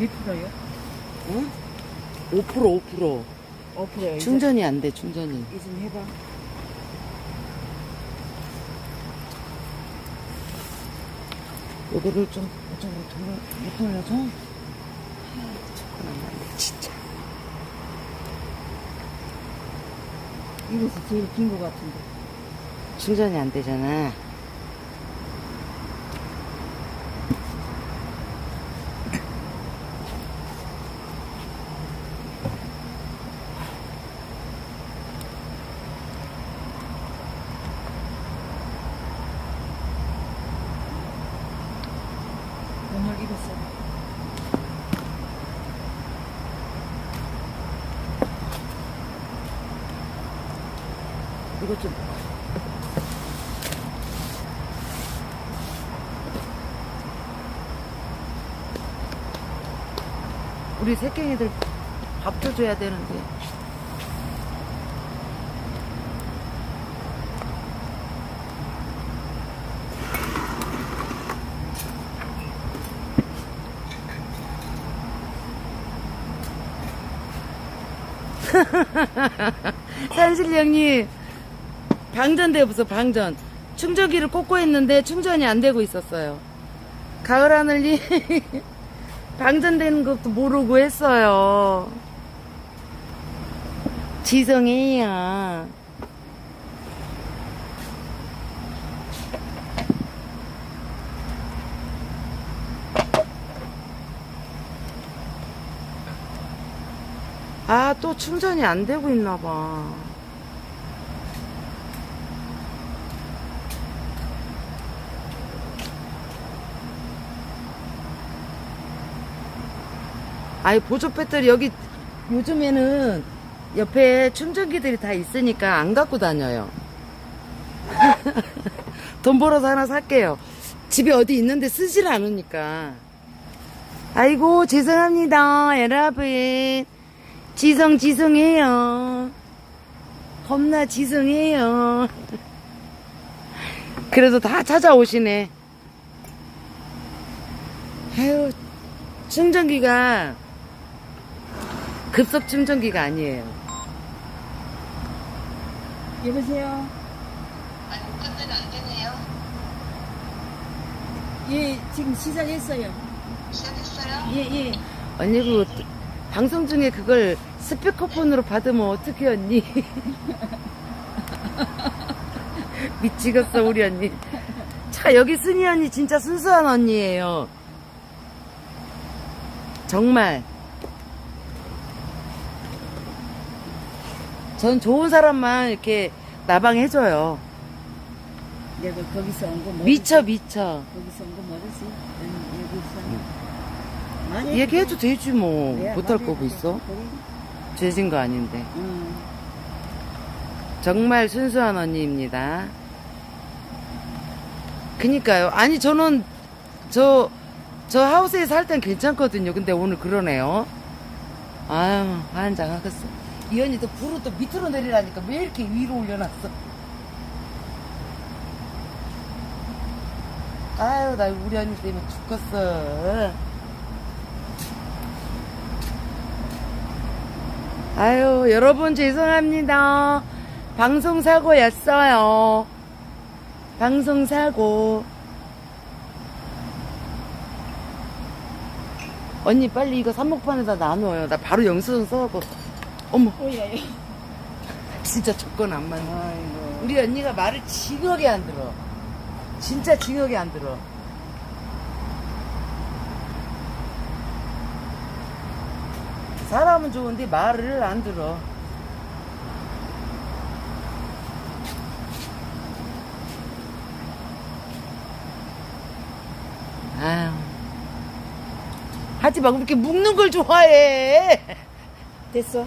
몇 프로요? 응? 5% 5% 5%요. 충전이 안 돼 충전이 이제 좀 해봐. 요거를 좀 이쪽으로 돌려 못 돌려줘? 조금 안 맞네 진짜 이것이 제일 긴 것 같은데. 충전이 안 되잖아 몸을 입었어. 이거 좀 우리 새끼들 밥 줘줘야 되는데 산실령님 방전돼 없어 방전. 충전기를 꽂고 있는데 충전이 안 되고 있었어요. 가을 하늘님 방전되는 것도 모르고 했어요. 지성이에 또 충전이 안 되고 있나 봐 아이 보조 배터리 여기 요즘에는 옆에 충전기들이 다 있으니까 안 갖고 다녀요. 돈 벌어서 하나 살게요. 집에 어디 있는데 쓰질 않으니까. 아이고 죄송합니다 여러분. 지성 지성해요. 겁나 지성해요. 그래도 다 찾아오시네. 아유 충전기가 급속 충전기가 아니에요. 여보세요? 아니, 끝내는 안 되네요. 예, 지금 시작했어요. 시작했어요? 예, 예. 언니 그 방송 중에 그걸 스피커폰으로 받으면 어떻게 언니? 미치겠어 우리 언니. 자 여기 순이 언니 진짜 순수한 언니예요. 정말. 전 좋은 사람만 이렇게 나방해줘요. 내가 거기서 온 거? 미쳐 미쳐. 거기서 온 거 모르지? 응, 여기서. 많이 얘기해도 되지 뭐. 네, 못할 거고 있어? 죄진 거 아닌데. 응. 정말 순수한 언니입니다. 그니까요. 아니, 저는, 저, 저 하우스에 살 땐 괜찮거든요. 근데 오늘 그러네요. 아유, 환장하겠어. 이 언니도 불을 또 밑으로 내리라니까 왜 이렇게 위로 올려놨어? 아유, 나 우리 언니 때문에 죽겠어. 아유, 여러분 죄송합니다. 방송사고였어요. 방송사고. 언니 빨리 이거 삼목판에다 나눠요. 나 바로 영수증 써갖고. 어머. 진짜 조건 안 맞네. 우리 언니가 말을 징하게 안 들어. 진짜 징하게 안 들어. 사람은 좋은데 말을 안 들어. 아유. 하지 마. 그렇게 묶는 걸 좋아해. 됐어?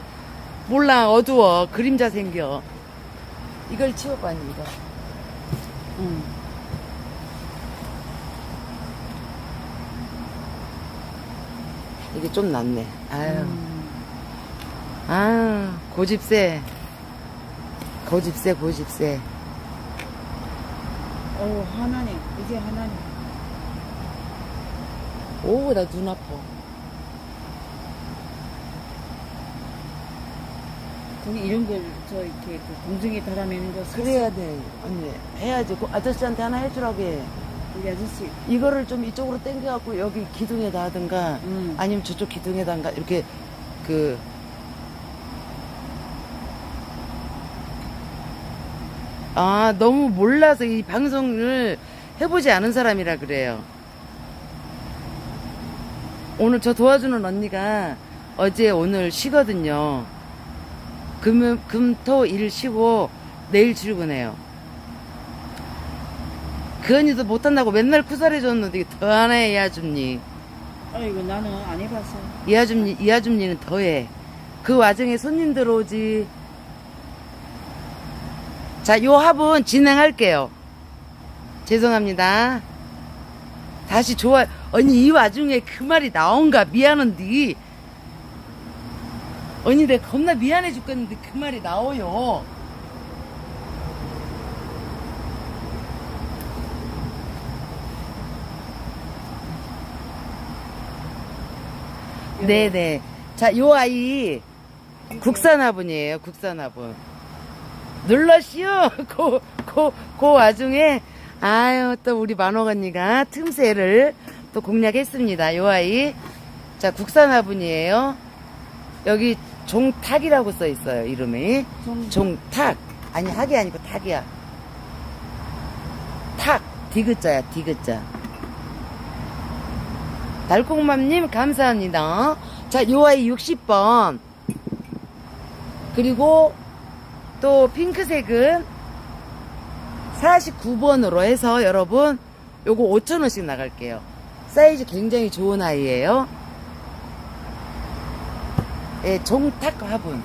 몰라. 어두워. 그림자 생겨. 이걸 치워봐, 이거. 응. 이게 좀 낫네. 아유. 음. 아 고집세. 고집세 고집세. 어 하나네 이게 하나네 오나 눈 아파. 거기 이런 걸 저 이렇게 그 공중에 달아내는 거 그래야 돼. 언니 해야지. 그 아저씨한테 하나 해주라고 해. 우리 아저씨. 이거를 좀 이쪽으로 당겨갖고 여기 기둥에다 하든가 음. 아니면 저쪽 기둥에다가 이렇게 그 아, 너무 몰라서 이 방송을 해보지 않은 사람이라 그래요. 오늘 저 도와주는 언니가 어제 오늘 쉬거든요. 금, 금, 토, 일 쉬고 내일 출근해요. 그 언니도 못한다고 맨날 쿠살해줬는데 더 하네, 이 아줌니. 아이고 나는 안 해봐서 이 아줌니, 이 아줌니는 더해. 그 와중에 손님 들어오지. 자, 요 합은 진행할게요. 죄송합니다. 다시 좋아. 언니, 이 와중에 그 말이 나온가? 미안한데. 언니, 내가 겁나 미안해 죽겠는데 그 말이 나와요. 네네. 자, 요 아이 국산 화분이에요. 국산 화분. 눌러시오. 그, 그, 그 와중에 아유 또 우리 만옥 언니가 틈새를 또 공략했습니다. 요 아이. 자, 국산 화분이에요. 여기 종탁이라고 써 있어요. 이름이. 좀 종탁. 아니 학이 아니고 탁이야. 탁. 디귿자야. 디귿자. 달콩맘님 감사합니다. 자, 요 아이 60번. 그리고 또 핑크색은 49번으로 해서 여러분 요거 5천원씩 나갈게요. 사이즈 굉장히 좋은 아이예요. 예, 종탁 화분.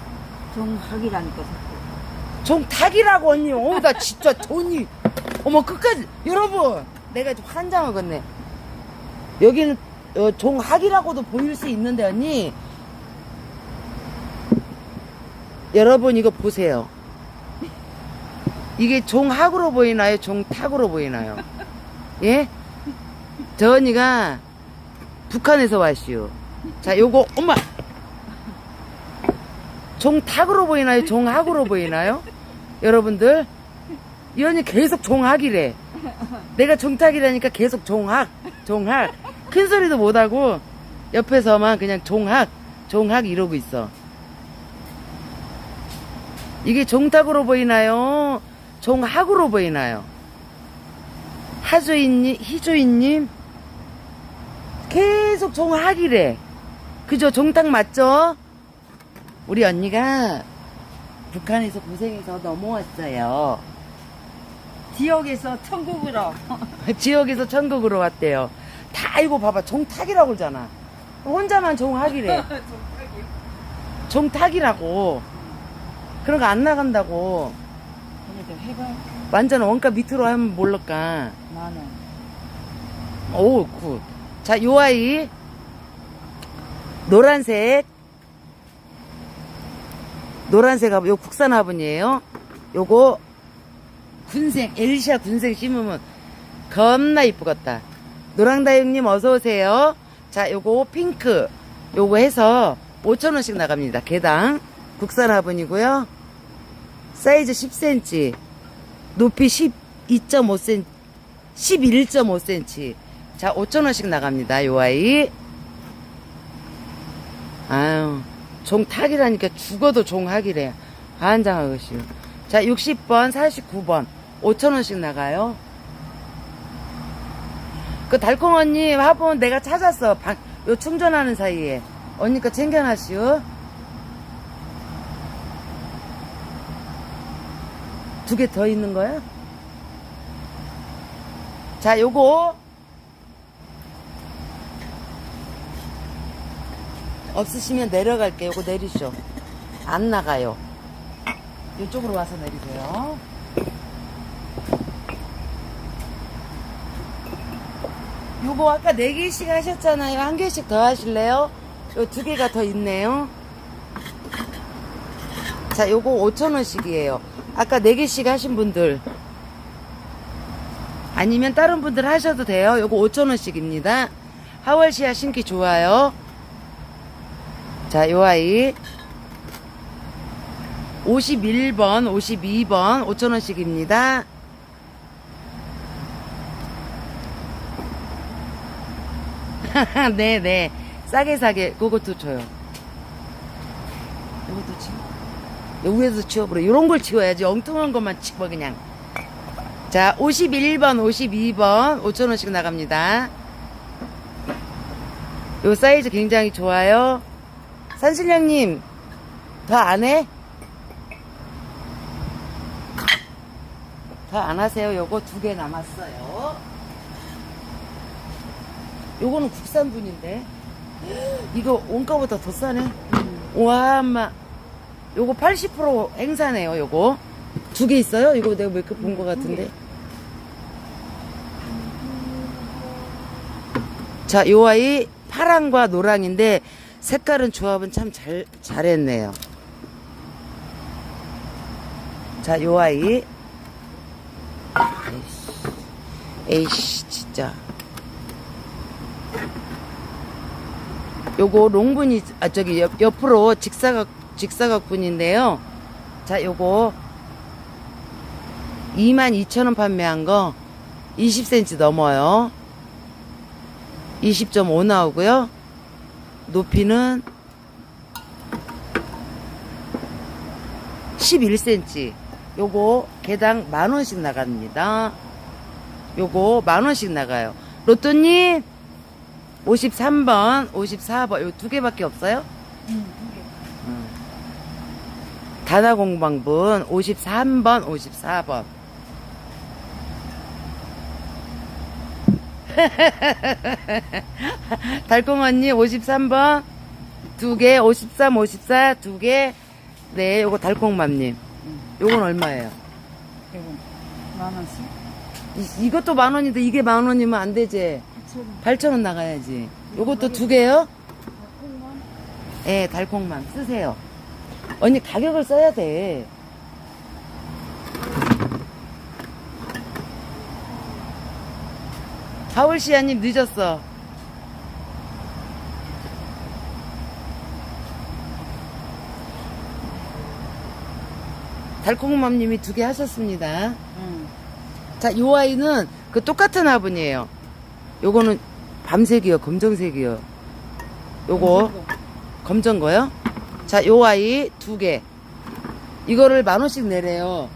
종학이라니까 자꾸 종탁이라고 언니. 어, 나 진짜 돈이 어머 끝까지 여러분 내가 좀 환장하겠네. 여기는 어, 종학이라고도 보일 수 있는데 언니 여러분 이거 보세요. 이게 종학으로 보이나요? 종탁으로 보이나요? 예? 저 언니가 북한에서 왔시오. 자, 요거 엄마 종탁으로 보이나요? 종학으로 보이나요? 여러분들 이 언니 계속 종학이래. 내가 종탁이라니까 계속 종학, 종학. 큰 소리도 못하고 옆에서만 그냥 종학, 종학 이러고 있어. 이게 종탁으로 보이나요? 종학으로 보이나요? 하조인님, 희조인님 계속 종학이래. 그죠? 종탁 맞죠? 우리 언니가 북한에서 고생해서 넘어왔어요. 지역에서 천국으로 지역에서 천국으로 왔대요. 다 이거 봐봐. 종탁이라고 그러잖아. 혼자만 종학이래. 종탁이라고. 그런 거 안 나간다고. 그래도 해봐 완전 원가 밑으로 하면 모를까. 나는 오, 굿. 자, 요 아이. 노란색. 노란색 화분, 요 국산 화분이에요. 요거, 군색, 엘시아 군색 심으면 겁나 이쁘겠다. 노랑다육님 어서오세요. 자, 요거 핑크. 요거 해서 5천원씩 나갑니다. 개당. 국산 화분이고요. 사이즈 10cm. 높이 12.5cm. 11.5cm. 자, 5천원씩 나갑니다. 요 아이. 아유, 종탁이라니까 죽어도 종학이래. 한장하것이요. 자, 60번, 49번. 5천원씩 나가요. 그 달콩 언니 화분 내가 찾았어. 방- 요 충전하는 사이에. 언니가 챙겨놨슈. 두 개 더 있는 거야? 자, 요거. 없으시면 내려갈게요. 요거 내리쇼. 안 나가요. 이쪽으로 와서 내리세요. 요거 아까 네 개씩 하셨잖아요. 한 개씩 더 하실래요? 요 두 개가 더 있네요. 자, 요거 5천원씩이에요. 아까 네 개씩 하신 분들. 아니면 다른 분들 하셔도 돼요. 요거 5천원씩입니다. 하월시아 신기 좋아요. 자, 요 아이. 51번, 52번 5천원씩입니다. 네네. 싸게 싸게 그것도 줘요. 이것도 치워. 여기에서 치워버려. 이런 걸 치워야지. 엉뚱한 것만 치워 그냥. 자, 51번, 52번 5천원씩 나갑니다. 요 사이즈 굉장히 좋아요. 산신령님, 더 안 해? 더 안 하세요. 요거 두 개 남았어요. 요거는 국산분인데. 이거 원가보다 더 싸네. 와, 엄마. 요거 80% 행사네요, 요거. 두 개 있어요? 이거 내가 몇 개 본 것 같은데. 자, 요 아이 파랑과 노랑인데 색깔은 조합은 참 잘, 잘했네요. 자, 요 아이. 에이씨, 에이씨, 진짜. 요거 롱분이, 아, 저기 옆, 옆으로 직사각, 직사각분인데요. 자, 요거 22,000원 판매한 거 20cm 넘어요. 20.5 나오고요. 높이는 11cm. 요거 개당 만 원씩 나갑니다. 요거 만 원씩 나가요. 로또님 53번, 54번 요 두 개밖에 없어요? 응, 두 개. 다다공방분 53번, 54번. 달콩 언니 53번 두 개, 53, 54 두 개. 네, 요거 달콩맘님. 요건 얼마예요? 이거 만 원씩? 이, 이것도 만 원인데 이게 만 원이면 안 되지. 8천 원. 8천 원 나가야지. 요것도 두 개요? 달콤한? 예, 달콩맘 쓰세요. 언니 가격을 써야 돼. 하울시아님 늦었어. 달콩맘님이 두 개 하셨습니다. 응. 자, 요 아이는 그 똑같은 화분이에요. 요거는 밤색이요, 검정색이요. 요거 검정 거요? 자, 요 아이 두 개. 이거를 만 원씩 내래요.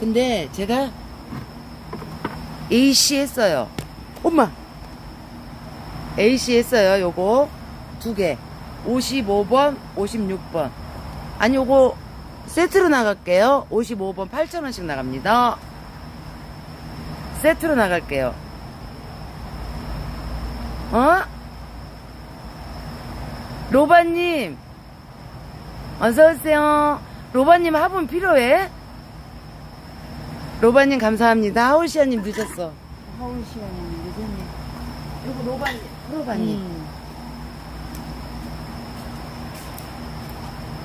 근데 제가 AC 했어요. 엄마! AC 했어요, 요거. 두 개. 55번, 56번. 아니, 요거 세트로 나갈게요. 55번 8,000원씩 나갑니다. 세트로 나갈게요. 어? 로바님, 어서오세요. 로바님 화분 필요해? 로바님 감사합니다. 하울시아님 늦었어. 하울 시간이 늦었네. 이거 로바님, 로바님. 응.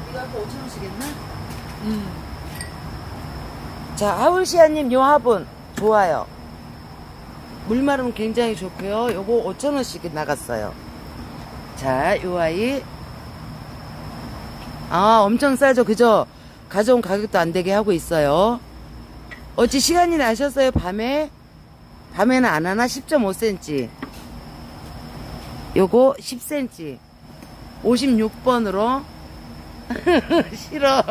이거 아까 5천 원씩 했나? 응. 자, 하울시아님 요 화분 좋아요. 물 마르면 굉장히 좋고요. 요거 5천 원씩 나갔어요. 자, 요 아이. 아, 엄청 싸죠. 그죠? 가져온 가격도 안 되게 하고 있어요. 어찌 시간이 나셨어요, 밤에? 밤에는 안 하나? 10.5cm. 요거 10cm. 56번으로. 싫어.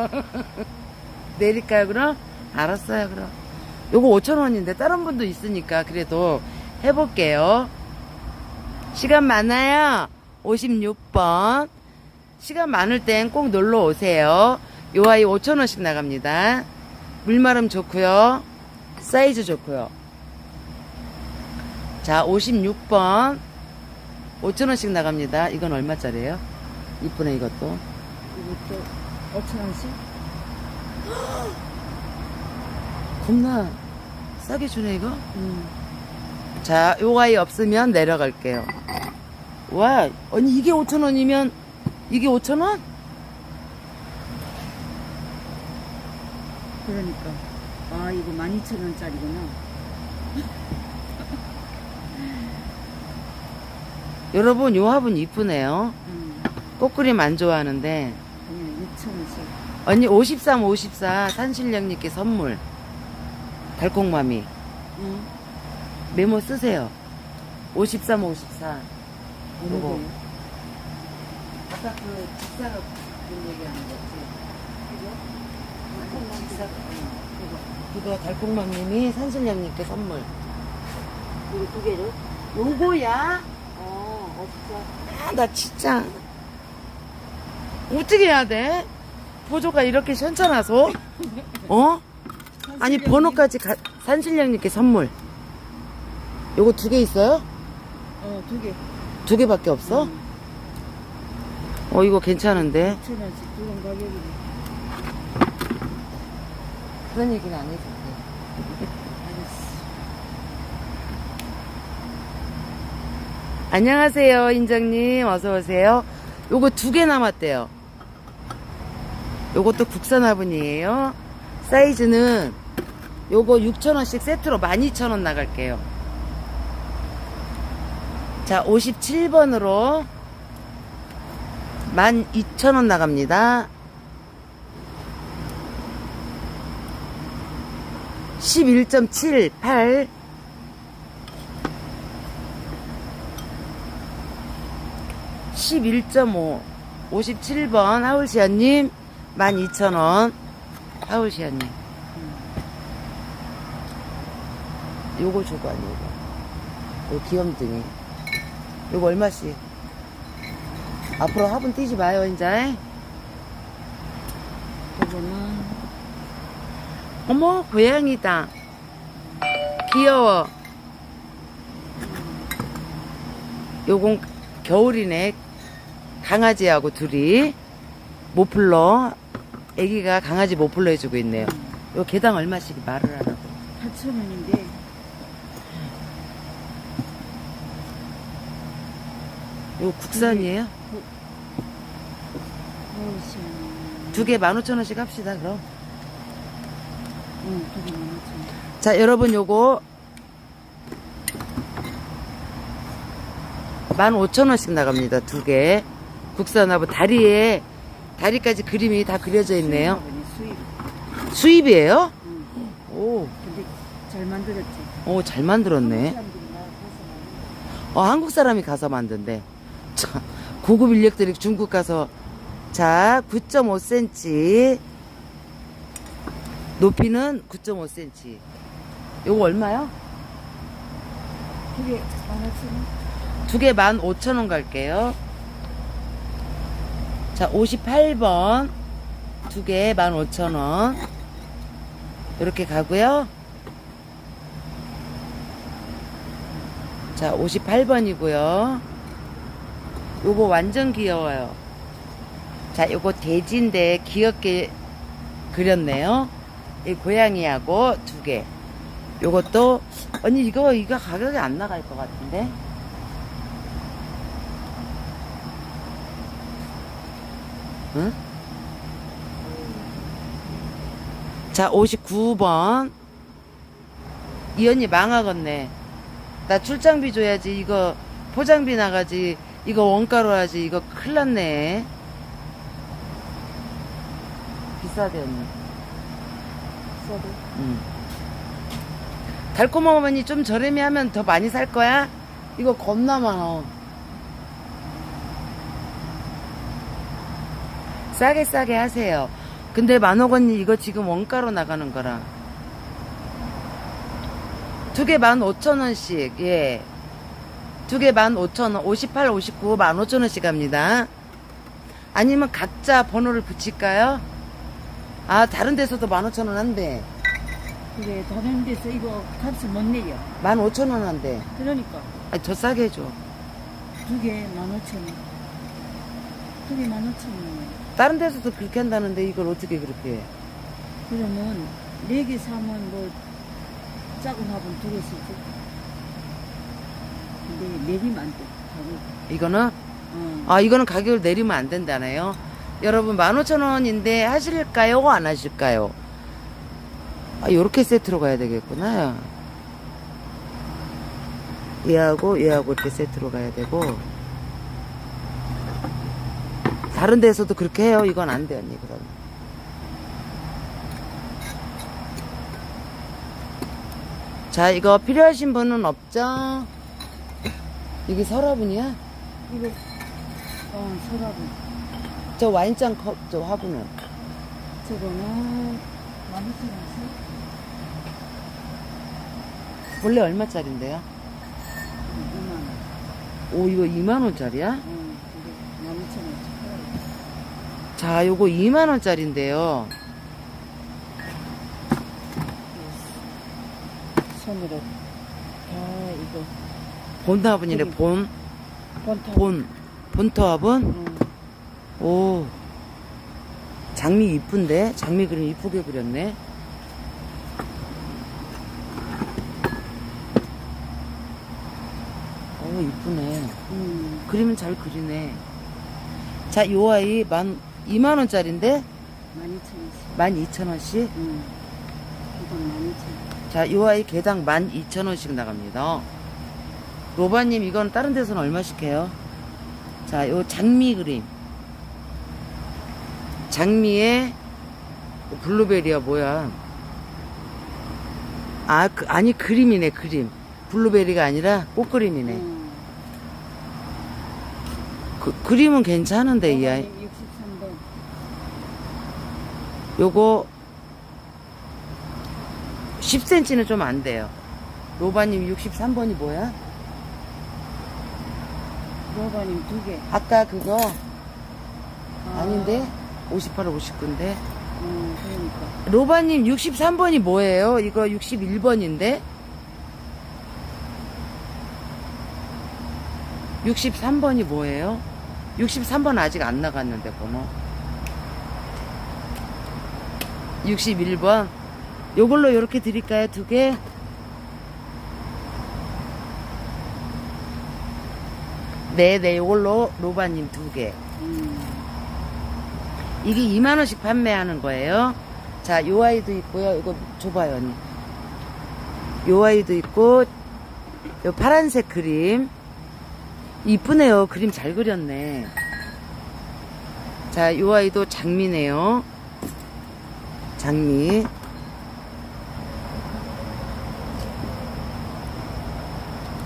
내릴까요, 그럼? 알았어요, 그럼. 요거 5천원인데, 다른 분도 있으니까, 그래도 해볼게요. 시간 많아요. 56번. 시간 많을 땐 꼭 놀러 오세요. 요 아이 5천원씩 나갑니다. 물마름 좋고요. 사이즈 좋고요. 자, 56번. 5천원씩 나갑니다. 이건 얼마짜리예요? 이쁘네, 이것도. 이것도 5천 원씩? 겁나 싸게 주네, 이거? 응. 자, 요 아이 없으면 내려갈게요. 와, 아니 이게 5,000원이면 이게 5,000원? 그러니까. 아, 이거 12,000원짜리구나. 여러분, 요 화분 이쁘네요. 응. 꽃그림 안 좋아하는데 그냥 6,000원씩. 언니 53, 54 산신령님께 선물. 달콩마미. 응. 메모 쓰세요. 53, 54. 어느 요거. 거요? 아까 그 직사가 그 얘기하는 거지. 그죠? 직사가. 그거 달콩맘님이 산신령님께 선물. 이거 두 개를? 요거야? 어, 없어. 아, 나 진짜. 어떻게 해야 돼? 보조가 이렇게 현찮아서? 어? 아니, 번호까지 가, 산신령님께 선물. 요거 두 개 있어요? 어, 두 개. 두 개밖에 없어? 응. 어, 이거 괜찮은데? 천 원씩 두건 가격이네. 그런 얘기는 안. 알았어. 안녕하세요, 인정님. 어서오세요. 요거 두 개 남았대요. 요것도 국산 화분이에요. 사이즈는 요거 6,000원씩 세트로 12,000원 나갈게요. 자, 57번으로 12,000원 나갑니다. 11.78 11.5 57번. 하울시아님 12,000원. 하울시아님. 요거 줘봐 요거 요 귀염둥이. 요거 얼마씩 앞으로 화분 뛰지 마요 이제. 그거는 어머 고양이다. 귀여워. 요건 겨울이네. 강아지하고 둘이 모플러. 애기가 강아지 모플러 해주고 있네요. 요 개당 얼마씩 말을 하라고. 8천 원인데. 요 국산이에요? 두 개 15,000원씩 합시다 그럼 응, 두개 만 오천 원. 자 여러분 요거 15,000원씩 나갑니다 두 개 국산하고 다리에 다리까지 그림이 다 그려져 있네요 수입. 수입이에요? 응. 오, 근데 잘 만들었지. 오, 잘 만들었네. 어, 한국 사람이 가서 만든대. 자, 고급 인력들이 중국 가서, 자, 9.5cm. 높이는 9.5cm. 요거 얼마요? 두개 만 오천 원. 두개 15,000원 갈게요. 자, 58번. 두 개 15,000원. 이렇게 가고요. 자, 58번이고요. 요거 완전 귀여워요. 자, 요거 돼지인데 귀엽게 그렸네요. 이 고양이하고 두 개. 요것도 언니 이거 이거 가격이 안 나갈 것 같은데. 응? 자, 59번. 이 언니 망하겠네. 나 출장비 줘야지. 이거 포장비 나가지. 이거 원가로 하지. 이거 큰일 났네. 비싸대, 언니. 써도. 응. 달콤 어머니 좀 저렴히 하면 더 많이 살 거야? 이거 겁나 많어. 싸게 싸게 하세요. 근데 만억 언니 이거 지금 원가로 나가는 거라. 두 개 만 오천 원씩, 예. 두 개 만 오천 원, 58, 59, 만 오천 원씩 합니다. 아니면 각자 번호를 붙일까요? 아, 다른 데서도 만 오천 원 한대. 그래, 다른 데서 이거 값을 못 내려. 만 오천 원 한대. 그러니까 아니, 더 싸게 해줘. 두개만 오천 원. 두개만 오천 원. 다른 데서도 그렇게 한다는데 이걸 어떻게 그렇게 해? 그러면 네 개 사면 뭐 작은 화분 두개 쓰지. 근데 내리면 안 돼. 가격. 이거는 어. 아 이거는 가격을 내리면 안 된다네요. 여러분 15,000원인데 하실까요? 안 하실까요? 아, 요렇게 세트로 가야 되겠구나. 얘하고 얘하고 이렇게 세트로 가야 되고 다른 데서도 그렇게 해요. 이건 안 돼, 언니, 그럼. 자, 이거 필요하신 분은 없죠? 이게 서랍은이야? 이거, 어, 서랍은. 저 와인잔 컵, 저 화분은. 저거는 원래 얼마짜린데요? 이만 원. 오, 이거 2만 원짜리야? 어 이게 만 이천 원씩 팔아요. 자, 요거 2만 원짜린데요. 손으로 아 이거 본 화분이래, 본. 본타 본. 본터 화분? 응. 오. 장미 이쁜데? 장미 그림 이쁘게 그렸네. 오, 이쁘네. 응. 그림은 잘 그리네. 자, 요 아이 만, 2만원짜린데? 만 이천 원씩 12,000원씩? 응. 이건 만 이천 원 자, 요 아이 개당 12,000원씩 나갑니다. 로바님, 이건 다른 데서는 얼마씩 해요? 자, 요 장미 그림. 장미에 블루베리야, 뭐야. 아, 그, 아니, 그림이네, 그림. 블루베리가 아니라 꽃그림이네. 응. 그, 그림은 괜찮은데, 이 아이. 63번 요거 10cm는 좀 안 돼요. 로바님 63번이 뭐야? 로바님 두개 아까 그거 아닌데? 58, 59인데? 응 그러니까 로바님 63번이 뭐예요? 이거 61번인데? 63번이 뭐예요? 63번 아직 안 나갔는데 번호 61번 요걸로 이렇게 드릴까요? 두 개? 네 네 요걸로 로바님 두개 응. 이게 2만원씩 판매하는 거예요. 자, 요 아이도 있고요. 이거 줘봐요, 언니. 요 아이도 있고, 요 파란색 그림. 이쁘네요. 그림 잘 그렸네. 자, 요 아이도 장미네요. 장미.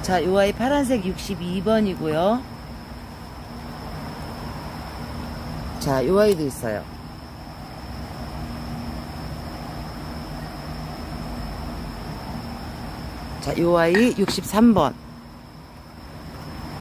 자, 요 아이 파란색 62번이고요. 자, 요 아이도 있어요. 자, 요 아이 63번.